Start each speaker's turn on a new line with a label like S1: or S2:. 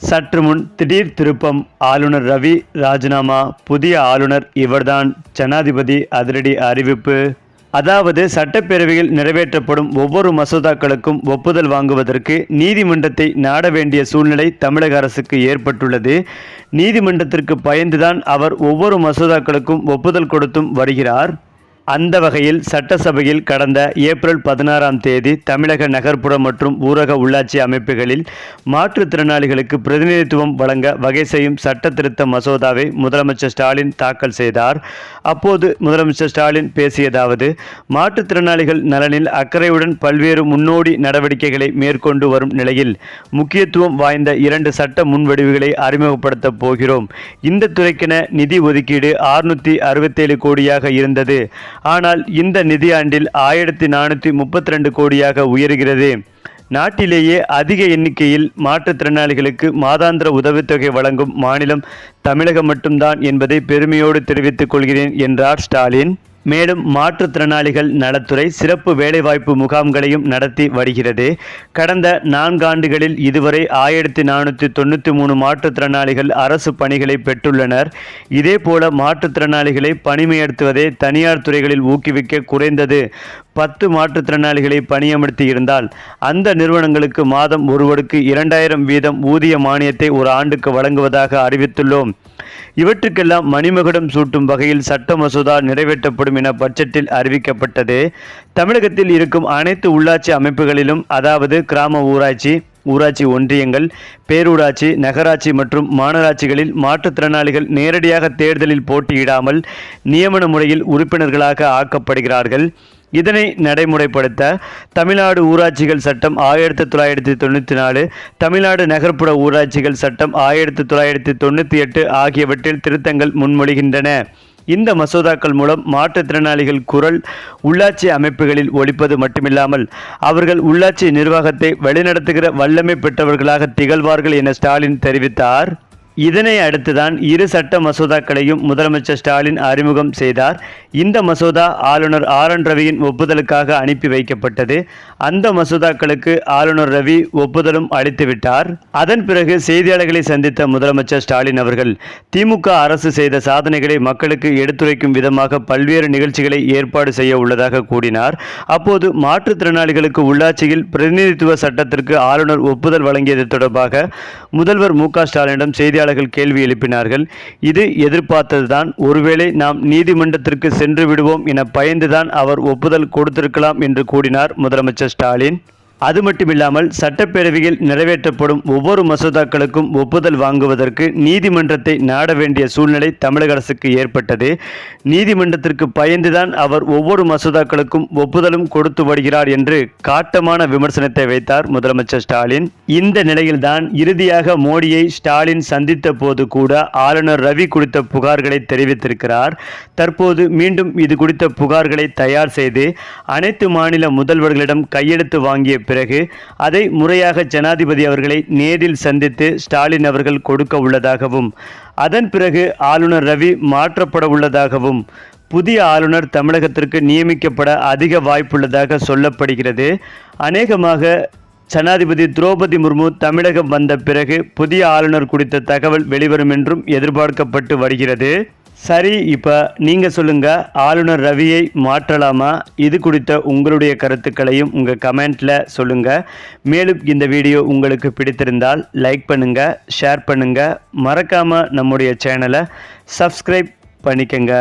S1: சற்று முன் திடீர் திருப்பம் ஆளுநர் ரவி ராஜினாமா. புதிய ஆளுநர் இவர்தான். ஜனாதிபதி அதிரடி அறிவிப்பு. அதாவது சட்டப்பேரவையில் நிறைவேற்றப்படும் ஒவ்வொரு மசோதாக்களுக்கும் ஒப்புதல் வாங்குவதற்கு நீதிமன்றத்தை நாட வேண்டிய சூழ்நிலை தமிழக அரசுக்கு ஏற்பட்டுள்ளது. நீதிமன்றத்திற்கு பயந்துதான் அவர் ஒவ்வொரு மசோதாக்களுக்கும் ஒப்புதல் கொடுத்தும் வருகிறார். அந்த வகையில் சட்டசபையில் கடந்த ஏப்ரல் பதினாறாம் தேதி தமிழக நகர்ப்புற மற்றும் ஊரக உள்ளாட்சி அமைப்புகளில் மாற்றுத்திறனாளிகளுக்கு பிரதிநிதித்துவம் வழங்க வகை செய்யும் சட்ட திருத்த மசோதாவை முதலமைச்சர் ஸ்டாலின் தாக்கல் செய்தார். அப்போது முதலமைச்சர் ஸ்டாலின் பேசியதாவது மாற்றுத்திறனாளிகள் நலனில் அக்கறையுடன் பல்வேறு முன்னோடி நடவடிக்கைகளை மேற்கொண்டு வரும் நிலையில் முக்கியத்துவம் வாய்ந்த இரண்டு சட்ட முன்வடிவுகளை அறிமுகப்படுத்தப் போகிறோம். இந்த துறைக்கென நிதி ஒதுக்கீடு ஆறுநூற்றி அறுபத்தேழு கோடியாக இருந்தது. ஆனால் இந்த நிதியாண்டில் ஆயிரத்தி நானூற்றி முப்பத்தி ரெண்டு கோடியாக உயர்கிறது. நாட்டிலேயே அதிக எண்ணிக்கையில் மாற்றுத்திறனாளிகளுக்கு மாதாந்திர உதவித்தொகை வழங்கும் மாநிலம் தமிழகம் மட்டும்தான் என்பதை பெருமையோடு தெரிவித்துக் கொள்கிறேன் என்றார் ஸ்டாலின். மேலும் மாற்றுத்திறனாளிகள் நலத்துறை சிறப்பு வேலைவாய்ப்பு முகாம்களையும் நடத்தி வருகிறது. கடந்த நான்காண்டுகளில் இதுவரை ஆயிரத்தி நானூற்றி தொண்ணூற்றி மூணு மாற்றுத்திறனாளிகள் அரசு பணிகளை பெற்றுள்ளனர். இதேபோல மாற்றுத்திறனாளிகளை பணிமையர்த்துவதை தனியார் துறைகளில் ஊக்குவிக்க குறைந்தது பத்து மாற்றுத்திறனாளிகளை பணியமர்த்தி இருந்தால் அந்த நிறுவனங்களுக்கு மாதம் ஒருவருக்கு இரண்டாயிரம் வீதம் ஊதிய மானியத்தை ஒரு ஆண்டுக்கு வழங்குவதாக அறிவித்துள்ளோம். இவற்றுக்கெல்லாம் மணிமகுடம் சூட்டும் வகையில் சட்ட மசோதா நிறைவேற்றப்படும் என பட்ஜெட்டில் அறிவிக்கப்பட்டது. தமிழகத்தில் இருக்கும் அனைத்து உள்ளாட்சி அமைப்புகளிலும் அதாவது கிராம ஊராட்சி ஊராட்சி ஒன்றியங்கள் பேரூராட்சி நகராட்சி மற்றும் மாநகராட்சிகளில் மாற்றுத்திறனாளிகள் நேரடியாக தேர்தலில் போட்டியிடாமல் நியமன முறையில் உறுப்பினர்களாக ஆக்கப்படுகிறார்கள். இதனை நடைமுறைப்படுத்த தமிழ்நாடு ஊராட்சிகள் சட்டம் ஆயிரத்தி தொள்ளாயிரத்தி தொண்ணூற்றி நாலு தமிழ்நாடு நகர்ப்புற ஊராட்சிகள் சட்டம் ஆயிரத்தி தொள்ளாயிரத்தி தொண்ணூற்றி எட்டு ஆகியவற்றில் திருத்தங்கள் முன்மொழிகின்றன. இந்த மசோதாக்கள் மூலம் மாற்றுத்திறனாளிகள் குரல் உள்ளாட்சி அமைப்புகளில் ஒழிப்பது மட்டுமில்லாமல் அவர்கள் உள்ளாட்சி நிர்வாகத்தை வழிநடத்துகிற வல்லமை பெற்றவர்களாக திகழ்வார்கள் என ஸ்டாலின் தெரிவித்தார். இதனை அடுத்துதான் இரு சட்ட மசோதாக்களையும் முதலமைச்சர் ஸ்டாலின் அறிமுகம் செய்தார். இந்த மசோதா ஆளுநர் ஆர் என் ரவியின் ஒப்புதலுக்காக அனுப்பி வைக்கப்பட்டது. அந்த மசோதாக்களுக்கு ஆளுநர் ரவி ஒப்புதலும் அளித்துவிட்டார். அதன் பிறகு செய்தியாளர்களை சந்தித்த முதலமைச்சர் ஸ்டாலின் அவர்கள் திமுக அரசு செய்த சாதனைகளை மக்களுக்கு எடுத்துரைக்கும் விதமாக பல்வேறு நிகழ்ச்சிகளை ஏற்பாடு செய்ய உள்ளதாக கூறினார். அப்போது மாற்றுத்திறனாளிகளுக்கு உள்ளாட்சியில் பிரதிநிதித்துவ சட்டத்திற்கு ஆளுநர் ஒப்புதல் வழங்கியது தொடர்பாக முதல்வர் மு க ஸ்டாலினிடம் செய்தியாளர் செய்தியாளர்கள் கேள்வி எழுப்பினார்கள். இது எதிர்பார்த்ததுதான். ஒருவேளை நாம் நீதிமன்றத்திற்கு சென்று விடுவோம் என பயந்துதான் அவர் ஒப்புதல் கொடுத்திருக்கலாம் என்று கூறினார் முதலமைச்சர் ஸ்டாலின். அது மட்டுமில்லாமல் சட்டப்பேரவையில் நிறைவேற்றப்படும் ஒவ்வொரு மசோதாக்களுக்கும் ஒப்புதல் வாங்குவதற்கு நீதிமன்றத்தை நாட வேண்டிய சூழ்நிலை தமிழக அரசுக்கு ஏற்பட்டது. நீதிமன்றத்திற்கு பயந்துதான் அவர் ஒவ்வொரு மசோதாக்களுக்கும் ஒப்புதலும் கொடுத்து வருகிறார் என்று காட்டமான விமர்சனத்தை வைத்தார் முதலமைச்சர் ஸ்டாலின். இந்த நிலையில்தான் இறுதியாக மோடியை ஸ்டாலின் சந்தித்த போது கூட ஆளுநர் ரவி குறித்த புகார்களை தெரிவித்திருக்கிறார். தற்போது மீண்டும் இது குறித்த புகார்களை தயார் செய்து அனைத்து மாநில முதல்வர்களிடம் கையெழுத்து வாங்கிய பிறகு அதை முறையாக ஜனாதிபதி அவர்களை நேரில் சந்தித்து ஸ்டாலின் அவர்கள் கொடுக்க உள்ளதாகவும் அதன் பிறகு ஆளுநர் ரவி மாற்றப்பட உள்ளதாகவும் புதிய ஆளுநர் தமிழகத்திற்கு நியமிக்கப்பட அதிக வாய்ப்புள்ளதாக சொல்லப்படுகிறது. அநேகமாக ஜனாதிபதி திரௌபதி முர்மு தமிழகம் வந்த பிறகு புதிய ஆளுநர் குறித்த தகவல் வெளிவரும் என்றும் எதிர்பார்க்கப்பட்டு வருகிறது. சரி இப்போ நீங்கள் சொல்லுங்கள் ஆளுநர் ரவியை மாற்றலாமா? இது குறித்த உங்களுடைய கருத்துக்களையும் உங்கள் கமெண்ட்டில் சொல்லுங்கள் மேலும் இந்த வீடியோ உங்களுக்கு பிடித்திருந்தால் லைக் பண்ணுங்கள் ஷேர் பண்ணுங்கள் மறக்காமல் நம்முடைய சேனலை சப்ஸ்கிரைப் பண்ணிக்கங்க.